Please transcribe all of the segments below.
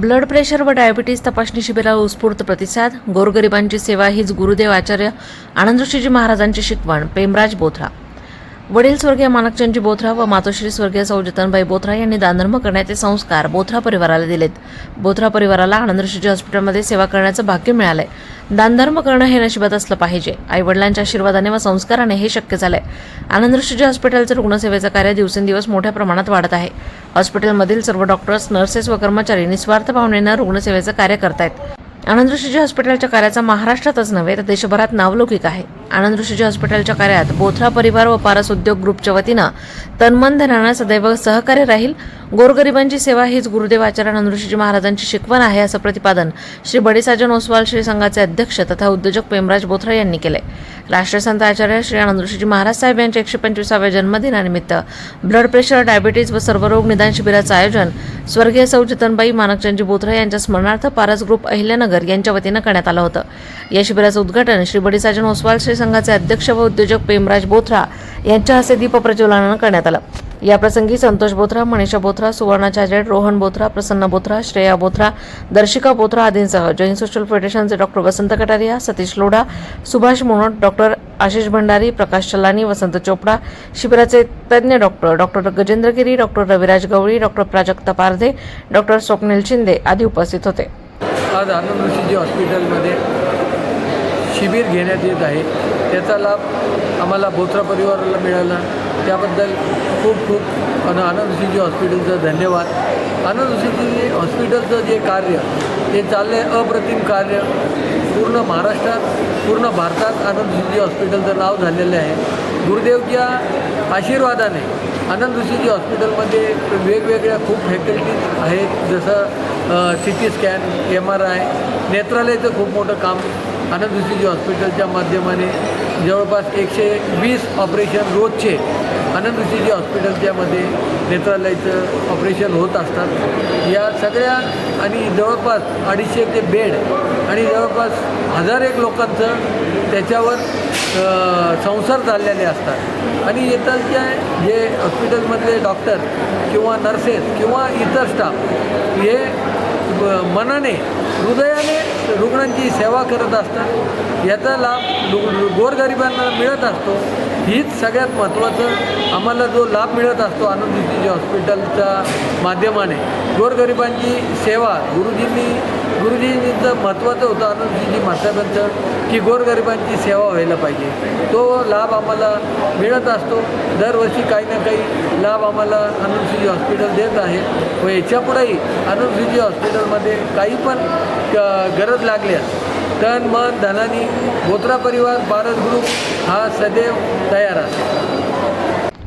Blood pressure व diabetes तपासणी शिबिराला उत्स्फूर्त प्रतिसाद. गोरगरिबांची सेवा हीच गुरुदेव आचार्य आनंदऋषीजी महाराजांची शिकवण. पेमराज बोथरा. वडील स्वर्गीय मानकचंदजी बोथरा व मातोश्री स्वर्गीय सौजतनबाई बोथरा यांनी दानधर्म करण्याचे संस्कार बोथरा परिवाराला दिलेत. बोथरा परिवाराला आनंदश्रीजी हॉस्पिटलमध्ये सेवा करण्याचं भाग्य मिळालंय. दानधर्म करणं हे नशिबात असलं पाहिजे. आई वडिलांच्या आशीर्वादाने व संस्काराने हे शक्य झालंय. आनंदश्रीजी हॉस्पिटलचं रुग्णसेवेचं कार्य दिवसेंदिवस मोठ्या प्रमाणात वाढत आहे. हॉस्पिटलमधील सर्व डॉक्टर्स नर्सेस व कर्मचारी निस्वार्थ भावनेनं रुग्णसेवेचं कार्य करतायत. आनंदश्रीजी हॉस्पिटलच्या कार्याचा महाराष्ट्रातच नव्हे तर देशभरात नावलौकिक आहे. आनंदऋषीजी हॉस्पिटलच्या कार्यात बोथरा परिवार व पारस उद्योग ग्रुपच्या वतीनं तन्मन धनानं सदैव सहकार्य राहील. गोरगरिबांची सेवा हीच गुरुदेव आचार्य आनंदऋषीजी महाराजांची शिकवण आहे असं प्रतिपादन श्री बडीसाजन ओसवाल श्री संघाचे अध्यक्ष तथा उद्योजक पेमराज बोथरा यांनी केले राष्ट्रसंत आचार्य श्री आनंदऋषीजी महाराज साहेब यांच्या एकशे पंचवीसाव्या जन्मदिनानिमित्त ब्लड प्रेशर डायबिटीज व सर्वरोग निदान शिबिराचं आयोजन स्वर्गीय सौ जतनबाई मानकचंदजी बोथरा यांच्या स्मरणार्थ पारस ग्रुप अहिल्यानगर यांच्या वतीनं करण्यात आलं होतं. या शिबिराचं उद्घाटन श्री बडीसाजन ओसवाल श्री संघाचे अध्यक्ष व उद्योजक प्रेमराज बोथरा यांच्या हस्ते दीप प्रज्वलनानं करण्यात आलं. याप्रसंगी संतोष बोथरा मनीषा बोथरा जेड रोहन बोथरा प्रसन्न बोथरा श्रेया बोथरा दर्शिका बोथरा आदींसह जैन सोशल फेडरेशनचे डॉक्टर वसंत कटारिया सतीश लोढा सुभाष मोनोट डॉक्टर आशिष भंडारी प्रकाश चलानी वसंत चोपडा शिबिराचे तज्ज्ञ doctor doctor Gajendra Giri doctor Raviraj Gawali doctor Prajakta Pardhe doctor Swapnil Shinde आदी उपस्थित होते. आज आनंद ऋषीजी हॉस्पिटलमध्ये शिबिर घेण्यात येत आहे. त्याचा लाभ आम्हाला बोत्रा परिवाराला मिळाला. त्याबद्दल खूप खूप अन आनंद हॉस्पिटलचं धन्यवाद. आनंद हॉस्पिटलचं जे कार्य ते चाललं आहे अप्रतिम कार्य. पूर्ण महाराष्ट्रात पूर्ण भारतात आनंद हॉस्पिटलचं नाव झालेलं आहे. गुरुदेवच्या आशीर्वादाने आनंद ऋषीजी हॉस्पिटलमध्ये वेगवेगळ्या खूप फॅकल्टीज आहेत. जसं C T scan M R I नेत्रालयाचं खूप मोठं काम आनंद हॉस्पिटलच्या माध्यमाने जवळपास एकशे वीस ऑपरेशन रोजचे आनंद हॉस्पिटलच्यामध्ये नेत्रालयाचं ऑपरेशन होत असतात. या सगळ्या आणि जवळपास अडीचशे ते बेड आणि जवळपास हजार एक लोकांचं त्याच्यावर संसार चाललेले असतात. आणि इतरच्या जे हॉस्पिटलमधले डॉक्टर किंवा नर्सेस किंवा इतर स्टाफ हे मनाने हृदयाने रुग्णांची सेवा करत असतात. याचा लाभ गोरगरिबांना मिळत असतो. हीच सगळ्यात महत्त्वाचं आम्हाला जो लाभ मिळत असतो आनंदीजी हॉस्पिटलच्या माध्यमाने गोरगरिबांची सेवा गुरुजींनी गुरुजींचं महत्त्वाचं होतं आनंदजीजी महासाहेबांचं की गोरगरिबांची सेवा व्हायला पाहिजे. तो लाभ आम्हाला मिळत असतो. दरवर्षी काही ना काही लाभ आम्हाला आनंदसिजी हॉस्पिटल देत आहे. व याच्यापुढेही आनंदसिजी हॉस्पिटलमध्ये काही पण गरज लागल्यास तन मन धनानी बोत्रा परिवार भारत ग्रुप हा सदैव तयार आहे.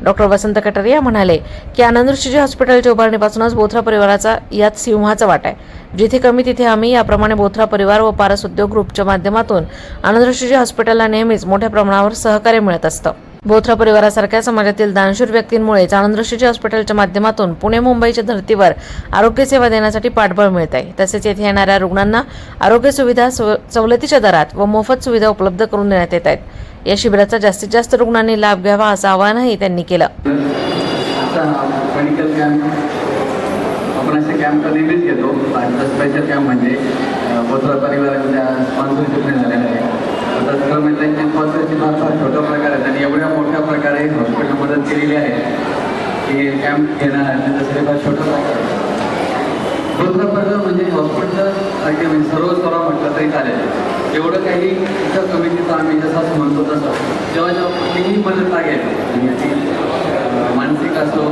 डॉक्टर वसंत कटारिया म्हणाले की आनंदऋषीजी हॉस्पिटलच्या उभारणीपासूनच बोथरा परिवाराचा यात सिंहाचा वाटा आहे. जिथे कमी तिथे आम्ही याप्रमाणे बोथरा परिवार व पारस उद्योग ग्रुपच्या माध्यमातून आनंदऋषीजी हॉस्पिटलला नेहमीच मोठ्या प्रमाणावर सहकार्य मिळत असतं. बोथरा परिवारासारख्या समाजातील दानशूर व्यक्तींमुळे आनंदऋषीजी हॉस्पिटलच्या माध्यमातून पुणे मुंबईच्या धर्तीवर आरोग्य सेवा देण्यासाठी पाठबळ मिळत आहे. तसेच येथे येणाऱ्या रुग्णांना आरोग्य सुविधा सव- सवलतीच्या दरात व मोफत सुविधा उपलब्ध करून देण्यात येत आहेत. या शिबिराचा जास्तीत जास्त रुग्णांनी लाभ घ्यावा असं आवाहनही त्यांनी केलं. आपण असे कॅम्प तर नेहमीच घेतो आजचा स्पेशल कॅम्प म्हणजे बोथरा परिवाराच्या स्पॉन्सरशिपने झालेला आहे. आता गव्हर्नमेंटची स्पॉन्सरशिप हा फार छोटा प्रकार आहे आणि एवढ्या मोठ्या प्रकारे हॉस्पिटल मदत केलेली आहे कॅम्प घेणार आणि दुसरे छोटा छोटं आहे बोथरा म्हणजे हॉस्पिटल अगदी म्हणजे सर्व स्तरावर म्हटलं तरी चालेल. एवढं काही इतर कमिटीचं आम्ही जसं म्हणतो तसं. जेव्हा जेव्हा कुठलीही मदत लागेल म्हणजे मानसिक असो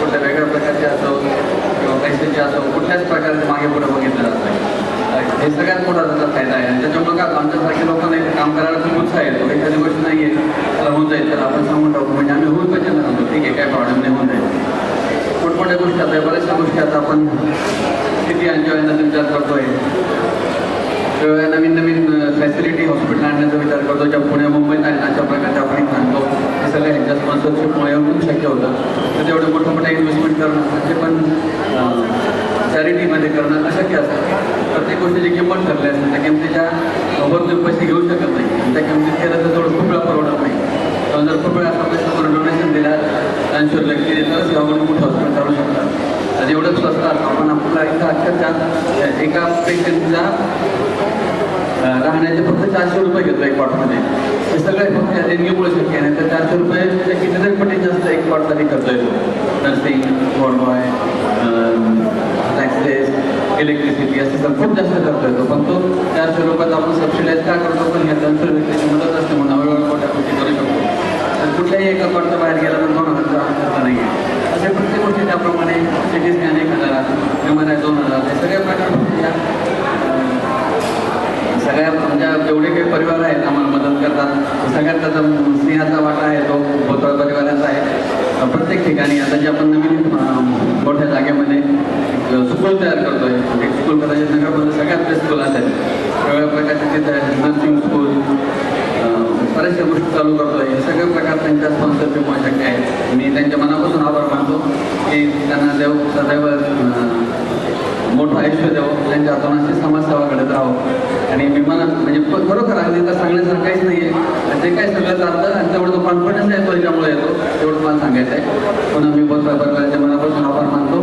कुठल्या वेगळ्या प्रकारचे असो किंवा पैशाचे असो कुठल्याच प्रकारचे मागे पुढे बघितलं जात नाही. हे सगळ्यात मोठा त्याचा फायदा आहे. त्याच्यामुळे काय आमच्यासारख्या लोकांना काम करायला खूप उत्साह येतो. एखादी गोष्ट नाही आहे त्याला होऊन जाईल तर आपण सांगून टाकू म्हणजे आम्ही होऊन पाहिजे ना सांगतो ठीक आहे काय प्रॉब्लेम नाही होऊन जाईल मोठमोठ्या गोष्टी आता बऱ्याचशा गोष्टी आता आपण किती एन्जॉय करण्याचा विचार करतोय वेगवेगळ्या नवीन नवीन फॅसिलिटी हॉस्पिटल आणण्याचा विचार करतो ज्या पुणे मुंबईत आणि अशा प्रकारच्या आपण इथं आणतो हे सगळं ह्यांच्या स्पॉन्सरशिपमुळे होऊन शक्य होतं तर तेवढे मोठं मोठं इन्व्हेस्टमेंट करणं म्हणजे पण चॅरिटीमध्ये करणं अशक्य असतं प्रत्येक गोष्टीची किंमत ठरली असते त्या किमतीच्या भरपूर पैसे घेऊ शकत नाही आणि त्या किमतीत केलं तर थोडं खूप वेळा परवडत नाही तेव्हा जर खूप वेळा आपण पैसा करून डोनेशन दिला त्यांच्यावर केली तरच गावाकडून मोठं हॉस्पिटल चालू शकतात तर एवढंच स्वस्तात आपण आपलं आपला इथं अक्षरशः एका राहण्याचे फक्त चारशे रुपये घेतो एक कॉटमध्ये हे सगळे फक्त या देणगीमुळे शक्य आहे नाही तर चारशे रुपये त्या कितीतरी पटीत जास्त एक कॉटसाठी खर्च येतो नर्सिंग वॉर्डबॉय टॅक्सेस इलेक्ट्रिसिटी असं सगळं खूप जास्त खर्च येतो पण तो चारशे रुपयात आपण सबसिडाईज का करतो? पण ह्या कन्सल्ट व्यक्तीची मदत असते म्हणून हळूहळू मोठ्या गोष्टी करू शकतो. तर कुठल्याही एका कॉटच्या बाहेर गेल्यानंतर दोन हजार खर्च नाही. आहे असे प्रत्येक होते त्याप्रमाणे सिटी स्कॅन एक हजार एम आर आय दोन हजार हे सगळ्या प्रकार या सगळ्या आमच्या जेवढे काही परिवार आहेत आम्हाला मदत करतात. सगळ्यात त्याचा स्नेहाचा वाटा आहे तो भोतळ परिवाराचा आहे. प्रत्येक ठिकाणी आता जे आपण नवीन मोठ्या जागेमध्ये स्कूल तयार करतोय. एक स्कूल कदाचित नगरमध्ये सगळ्यात बेस्ट स्कूल असेल. सगळ्या प्रकारचे तिथे नर्सिंग स्कूल बऱ्याचशा गोष्टी चालू करतोय. हे सगळ्या प्रकार त्यांच्या स्पॉन्सरशिप शक्य आहे मी त्यांच्या मनापासून आभार मानतो. की त्यांना देव सदैव मोठं आयुष्य द्यावं त्यांच्या हातून समाजसेवा घडत राहावं आणि विमान म्हणजे खरोखर अगदी तर सांगण्यासारखं काहीच नाही आहे जे काही सगळं चालतं आणि तेवढं तो कॉन्फिडन्स आहे तो याच्यामुळे येतो. तेवढं मला सांगायचं आहे. पुन्हा मी बोलता परिवाराच्या मनापासून आभार मानतो.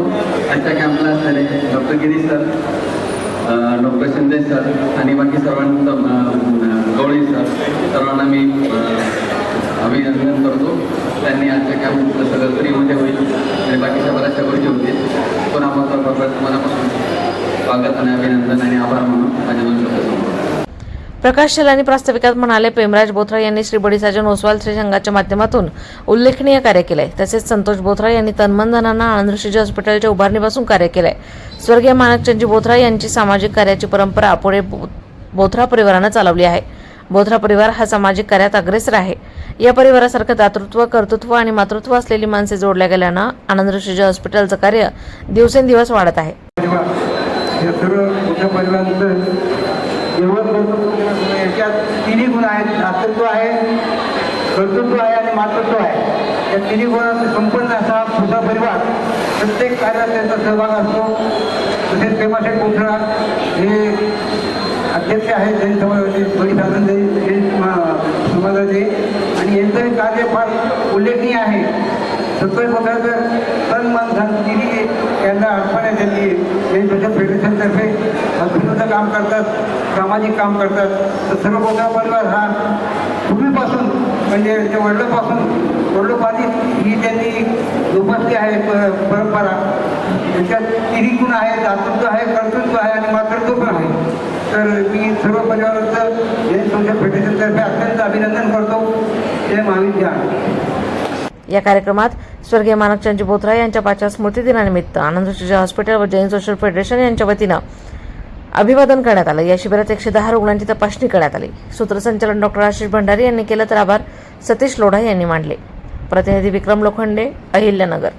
आजच्या कॅम्पला असलेले doctor Girish sir doctor Shinde sir आणि बाकी सर्वांचं गवळी सर सर्वांना मी अभिनंदन करतो. त्यांनी आजच्या कॅम्प सगळं फ्रीमध्ये म्हणजे होईल. आणि बाकीच्या बऱ्याचशा गोष्टी होतील. पुन्हा मात्र बरोबर मनापासून स्वागत आणि अभिनंदन आणि आभार म्हणून माझ्या दोन प्रकाश शेलानी प्रास्ताविकात म्हणाले प्रेमराज बोथरा यांनी श्री बडीसाजन ओसवाल श्री संघाच्या माध्यमातून उल्लेखनीय कार्य केलंय. तसेच संतोष बोथरा यांनी तन्मनधनांना आनंद श्रीजी हॉस्पिटलच्या उभारणीपासून कार्य केलंय. स्वर्गीय माणकचंदजी बोथरा यांची सामाजिक कार्याची परंपरा पुढे बोथरा परिवारानं चालवली आहे. बोथरा परिवार हा सामाजिक कार्यात अग्रेसर आहे. या परिवारासारखं दातृत्व कर्तृत्व आणि मातृत्व असलेली माणसे जोडल्या गेल्यानं आनंदऋषीजी हॉस्पिटलचं कार्य दिवसेंदिवस वाढत आहे. तिन्ही गुण आहेत. दातृत्व आहे कर्तृत्व आहे आणि मातृत्व आहे. या तिन्ही गुणांचा संपन्न असा पुढचा परिवार प्रत्येक कार्यात त्यांचा सहभाग असतो. तसेच पेमाशेठ कोथळा हे अध्यक्ष आहेत जैन समाजाचे बळी साधन जैन समाजाचे आणि यांचं कार्य फार उल्लेखनीय आहे. सत्तर पत्राचं तन मन धन तिन्ही यांना अर्पण आहे त्यांनी जैन सोशल फेडरेशनतर्फे हॉस्पिटलचं काम करतात सामाजिक काम करतात तर सर्व मोठा परिवार हा पूर्वीपासून म्हणजे त्या वडिलोपासून वडिलोपाधी ही त्यांनी जोपासली आहे प परंपरा. त्याच्यात तिन्ही गुण आहे दातृत्व आहे कर्तृत्व आहे आणि मातृत्व पण आहे. तर मी सर्व परिवाराचं जैन सोशल फेडरेशनतर्फे अत्यंत अभिनंदन करतो. जय महावीर या कार्यक्रमात स्वर्गीय मानकचंद बोथरा यांच्या पाचव्या स्मृतिदिनानिमित्त आनंदऋषीजी हॉस्पिटल व जैन सोशल फेडरेशन यांच्या वतीनं अभिवादन करण्यात आलं. या शिबिरात एकशे दहा रुग्णांची तपासणी करण्यात आली. सूत्रसंचालन डॉक्टर आशिष भंडारी यांनी केलं तर आभार. सतीश लोढा यांनी मांडले. प्रतिनिधी विक्रम लोखंडे अहिल्यानगर.